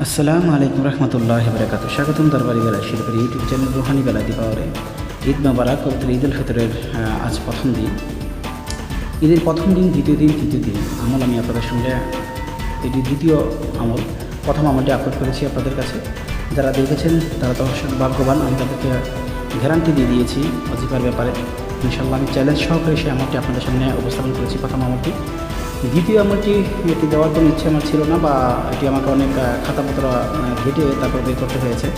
আসসালামু আলাইকুম রহমতুল্লাহ বরকাত স্বাগতম দরবারি বেলা শিল্পের ইউটিউব চ্যানেল রুহানি বেলা দিপাওয়ারে ঈদ মোবারক, পবিত্র ঈদ উল ফিতরের আজ প্রথম দিন। ঈদের প্রথম দিন, দ্বিতীয় দিন, তৃতীয় দিন। আমল আমি আপনাদের সঙ্গে, এটি দ্বিতীয় আমল। প্রথম আমলটি আপলোড করেছি আপনাদের কাছে। যারা দেখেছেন, তারা তো ভাগ্যবান, আমি তাদেরকে গ্যারান্টি দিয়ে দিয়েছি অজিফার ব্যাপারে। ইনশাল্লাহ আমি চ্যালেঞ্জ সহকারে সেই আমলটি আপনাদের সামনে উপস্থাপন করেছি প্রথম আমলটি। দ্বিতীয় আমলটি এটি দেওয়ার কোনো ইচ্ছে আমার ছিল না বা এটি আমাকে অনেক খাতাপত্র ঘেটে তারপর বের করতে হয়েছে।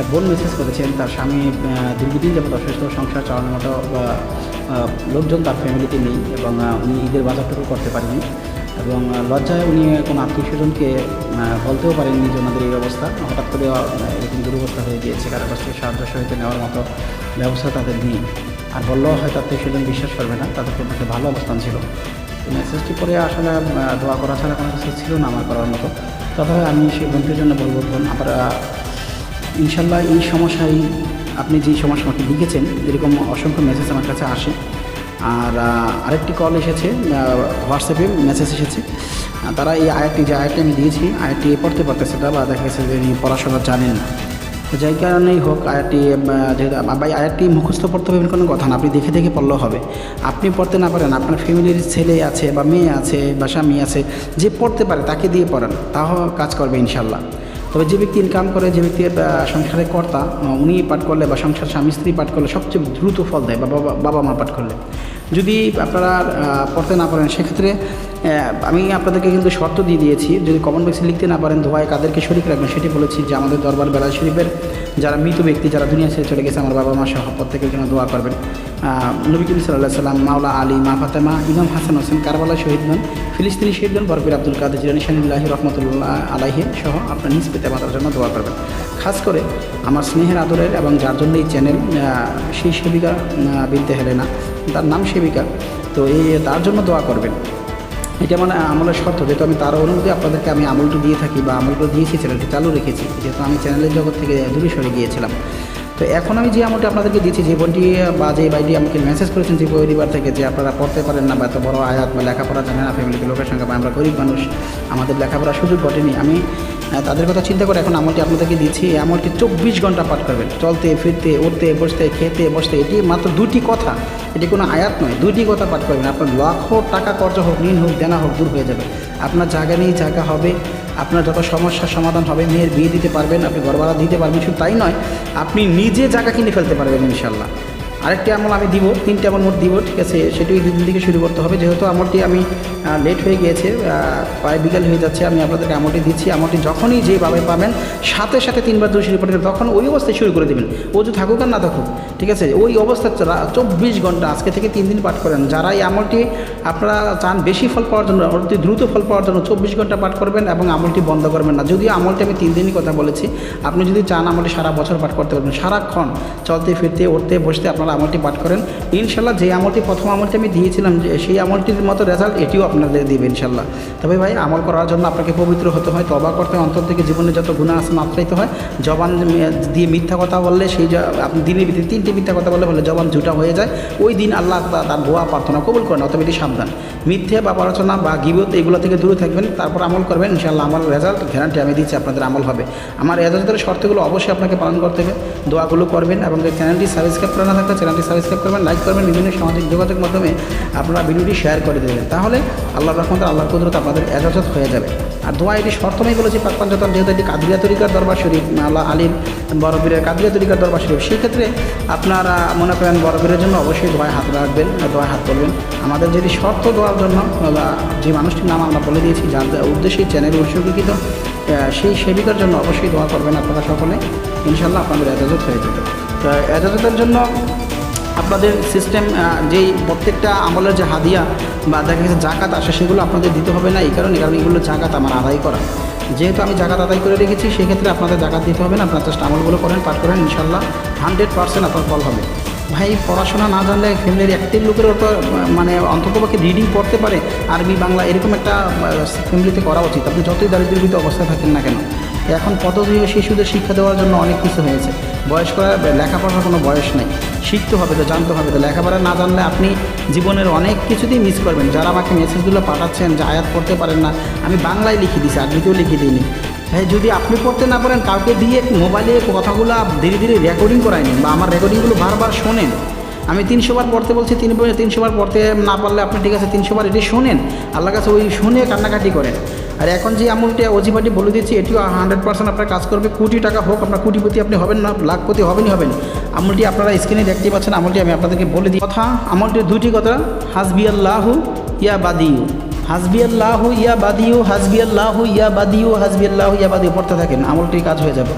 এক বোন মেসেজ করেছেন, তার স্বামী দীর্ঘদিন যাবত অসুস্থ, সংসার চালানোর মতো লোকজন তার ফ্যামিলিতে নেই এবং উনি ঈদের বাজারটুকু করতে পারেনি এবং লজ্জায় উনি কোনো আত্মীয় স্বজনকে বলতেও পারেননি যে ওনাদের এই অবস্থা। হঠাৎ করে এরকম দুরবস্থা হয়ে গিয়েছে কারও কাছ থেকে সাহায্য সহায়তা নেওয়ার মতো ব্যবস্থা তাদের নেই। আর বললেও হয়তো আত্মীয় স্বজন বিশ্বাস করবে না, তাদের খুব একটা ভালো অবস্থান ছিল। মেসেজটি পরে আসলে দোয়া করা ছাড়া কোনো কিছু ছিল না আমার করার মতো। তবে আমি সেই বোনটির জন্য বলব, বোন আপনারা ইনশাল্লাহ এই সমস্যায় আপনি যে সমস্যা আমাকে লিখেছেন, এরকম অসংখ্য মেসেজ আমার কাছে আসে। আর আরেকটি কল এসেছে হোয়াটসঅ্যাপে মেসেজ এসেছে। তারা এই আয়াতটি, যে আয়াতটি আমি দিয়েছি, আয়াতটি পড়তে পারতেছে না বা দেখা গেছে যে পড়াশোনা জানেন না। যাই কারণেই হোক আয়াতটি ভাই আয়াতটি মুখস্থ পড়তে হবে কোনো কথা না। আপনি দেখে দেখে পড়লেও হবে। আপনি পড়তে না পারেন আপনার ফ্যামিলির ছেলে আছে বা মেয়ে আছে বা স্বামী আছে যে পড়তে পারে তাকে দিয়ে পড়ান তাও কাজ করবে ইনশাল্লাহ। তবে যে ব্যক্তি ইনকাম করে যে ব্যক্তি আহ, সংসারের কর্তা উনি পাঠ করলে বা সংসার স্বামী স্ত্রী পাঠ করলে সবচেয়ে দ্রুত ফল দেয় বা বাবা বাবা মা পাঠ করলে। যদি আপনারা পড়তে না পারেন সেক্ষেত্রে আমি আপনাদেরকে কিন্তু শর্ত দিয়ে দিয়েছি, যদি কমন বক্সে লিখতে না পারেন ধোয়ায় কাদেরকে শরিক রাখবেন, সেটি বলেছি যে আমাদের দরবার বেলা শরীফের যারা মৃত ব্যক্তি, যারা দুনিয়া ছেড়ে চলে গেছে, আমার বাবা মা সহ প্রত্যেকের জন্য দোয়া করবেন। নবী করিম সাল্লাহ সাল্লাম, মাওলা আলী, মা ফাতেমা, ইমাম হাসান হোসেন কারবালা শহীদ হন ফিলিস্তিনি শহীদ হন বরফির আব্দুল কাদের জিলানি, শাহিনুল্লাহি রহমতুল্লাহ আলাহি সহ আপনার নিজ পেতে আমাদের জন্য দোয়া করবেন। খাস করে আমার স্নেহের আদরের এবং যার জন্য এই চ্যানেল সেই সেবিকা বিনতে হেলেনা তার নাম সেবিকা, তো এই, তার জন্য দোয়া করবেন। এটা মানে আমলের শর্ত, যেহেতু আমি তার অনুমতি আপনাদেরকে আমি আমলটি দিয়ে থাকি বা আমলটা দিয়েছি চ্যানেলটি চালু রেখেছি। যেহেতু আমি চ্যানেলের জগৎ থেকে দূরে সরে গিয়েছিলাম। তো এখন আমি যে আমলটি আপনাদেরকে দিয়েছি, যে বইটি বা যে বাইটি আমাকে মেসেজ করেছেন, যে পরিবার থেকে, যে আপনারা পড়তে পারেন না বা এত বড় আয়াত বা লেখাপড়া জানেন না ফ্যামিলিকে লোকের সঙ্গে বা আমরা গরিব মানুষ, আমাদের লেখাপড়ার সুযোগ ঘটেনি। আমি তাদের কথা চিন্তা করে এখন আমলটি আপনাদেরকে দিচ্ছি। এই আমলটি চব্বিশ ঘণ্টা পাঠ করবেন। চলতে, ফিরতে, উঠতে, বসতে, খেতে, বসতে, এটি মাত্র দুটি কথা। এটি কোনো আয়াত নয়, দুটি কথা পাঠ করবেন। আপনার লাখ টাকা কর্জ হোক, ঋণ হোক, দেনা হোক, দূর হয়ে যাবে। আপনার জায়গা নেই, জায়গা হবে। আপনার যত সমস্যার সমাধান হবে, মেয়ের বিয়ে দিতে পারবেন, আপনি ঘরভাড়া দিতে পারবেন, শুধু তাই নয়, আপনি নিজে জায়গা কিনে ফেলতে পারবেন ইনশাল্লাহ আরেকটি আমল আমি দিব, তিনটে আমল মোট দিব, ঠিক আছে? সেটি দুই দিন থেকে শুরু করতে হবে। যেহেতু আমলটি আমি লেট হয়ে গিয়েছে প্রায় বিকাল হয়ে যাচ্ছে, আমি আপনাদেরকে আমলটি দিচ্ছি। আমলটি যখনই যেভাবে পাবেন, সাথে সাথে তিনবার দুই শুরু করে তখন ওই অবস্থায় শুরু করে দেবেন। যে থাকুক আর না থাকুক, ঠিক আছে? ওই অবস্থা চব্বিশ ঘণ্টা আজকে থেকে তিন দিন পাঠ করেন। যারা এই আমলটি আপনারা চান বেশি ফল পাওয়ার জন্য, অতি দ্রুত ফল পাওয়ার জন্য চব্বিশ ঘণ্টা পাঠ করবেন এবং আমলটি বন্ধ করবেন না। যদিও আমলটি আমি তিন দিনই কথা বলেছি, আপনি যদি চান আমলটি সারা বছর পাঠ করতে পারবেন। সারাক্ষণ চলতে, ফিরতে, উঠতে, বসতে আপনারা আমলটি পাঠ করেন। ইনশাল্লাহ যে আমলটি প্রথম আমলটি আমি দিয়েছিলাম, যে সেই আমলটির মতো রেজাল্ট এটিও আপনাদের দিবে ইনশাল্লাহ। তবে ভাই, আমল করার জন্য আপনাকে পবিত্র হতে হয় তবা করতে অন্তর থেকে জীবনে যত গুণা আছে মাত্রাইতে হয়, জবান দিয়ে মিথ্যা কথা বললে সেই আপনি দিনের ভিতরে তিনটে মিথ্যা কথা বললে বলে জবান জুটা হয়ে যায়। ওই দিন আল্লাহ তার দোয়া প্রার্থনা কবুল করেন অতবে এটি সাবধান। মিথ্যে বা পড়াশোনা বা গিবত এগুলো থেকে দূরে থাকবেন, তারপর আমল করবেন, ইনশাল্লাহ আমার রেজাল্ট গ্যারান্টি আমি দিচ্ছি আপনাদের আমল হবে। আমার এজাজতের শর্তগুলো অবশ্যই আপনাকে পালন করতে হবে। দোয়াগুলো করবেন এবং চ্যানেলটি সাবস্ক্রাইব করে না থাকলে চ্যানেলটি সাবস্ক্রাইব করবেন লাইক করবেন, বিভিন্ন সামাজিক যোগাযোগ মাধ্যমে আপনারা ভিডিওটি শেয়ার করে দেবেন। তাহলে আল্লাহ রহমত আল্লাহর কুদরত আপনাদের এজাজত হয়ে যাবে। আর দোয়া এটি শর্ত নেই বলেছি, পাক যেহেতু এটি কাদরিয়া তরিকার দরবার শরীফ আল্লাহ আলীম বড়বীরের কাদরিয়া তরিকার দরবার শরীফ। সেক্ষেত্রে আপনারা মনে করেন বড়বীরের জন্য অবশ্যই দোয়ায় হাত রাখবেন, দোয়ায় হাত করবেন আমাদের যদি শর্ত দেওয়ার জন্য যে মানুষটির নাম আমরা বলে দিয়েছি, যার উদ্দেশ্যে চ্যানেল উৎসর্গীকৃত সেই সেবিকার জন্য অবশ্যই দোয়া করবেন আপনারা সকলে। ইনশাল্লাহ আপনাদের এজাজত হয়ে যাবে। তো এজাজতের জন্য আপনাদের সিস্টেম যেই প্রত্যেকটা আমলের যে হাদিয়া বা দেখা গেছে জাকাত আসে সেগুলো আপনাদের দিতে হবে না। এই কারণে কারণ এগুলো জাকাত আমার আদায় করা। যেহেতু আমি জাকাত আদায় করে রেখেছি সেক্ষেত্রে আপনাদের জাকাত দিতে হবে না। আপনার জাস্ট আমলগুলো করেন পাঠ করেন ইনশাল্লাহ হান্ড্রেড পার্সেন্ট আপনার ফল হবে। ভাই পড়াশোনা না জানলে ফ্যামিলির একটি লোকেরও তো আহ, মানে অন্ততপক্ষে রিডিং পড়তে পারে। আরবি বাংলা এরকম একটা ফ্যামিলিতে করা উচিত। আপনি যতই দারিদ্রীয় অবস্থায় থাকেন না কেন। এখন পদ্ধতি শিশুদের শিক্ষা দেওয়ার জন্য অনেক কিছু হয়েছে। বয়স করা লেখাপড়ার কোনো বয়স নেই। শিখতে হবে তো, জানতে হবে তো। লেখাপড়া না জানলে আপনি জীবনের অনেক কিছুতেই মিস করবেন। যারা আমাকে মেসেজগুলো পাঠাচ্ছেন যে আয়াত পড়তে পারেন না, আমি বাংলায় লিখে দিছি আরবিতেও লিখে দিইনি। ভাই, যদি আপনি পড়তে না পারেন, কাউকে দিয়ে মোবাইলে কথাগুলো ধীরে ধীরে রেকর্ডিং করাই নিন বা আমার রেকর্ডিংগুলো বারবার শোনেন। আমি তিনশো বার পড়তে বলছি, তিন তিনশো বার পড়তে না পারলে আপনি ঠিক আছে তিনশো বার এটি শোনেন। আল্লাহ কাছে ওই শুনে কান্নাকাটি করেন। আর এখন যে আমলটি অজিবাটি বলে দিচ্ছি এটিও হান্ড্রেড পার্সেন্ট আপনার কাজ করবে। কোটি টাকা হোক, আপনার কোটিপতি আপনি হবেন না লাখপতি হবেনই হবেন। আমলটি আপনারা স্ক্রিনে দেখতে পাচ্ছেন আমলটি আমি আপনাদেরকে বলে দিই। কথা আমলটির দুটি কথা হাসবি আল্লাহু ইয়া বাদিউ। হাসবি আল্লাহু ইয়া বাদিউ হাসবি আল্লাহু ইয়া বাদিউ হাসবি আল্লাহু ইয়া বাদিউ, পড়তে থাকেন আমলটির কাজ হয়ে যাবে।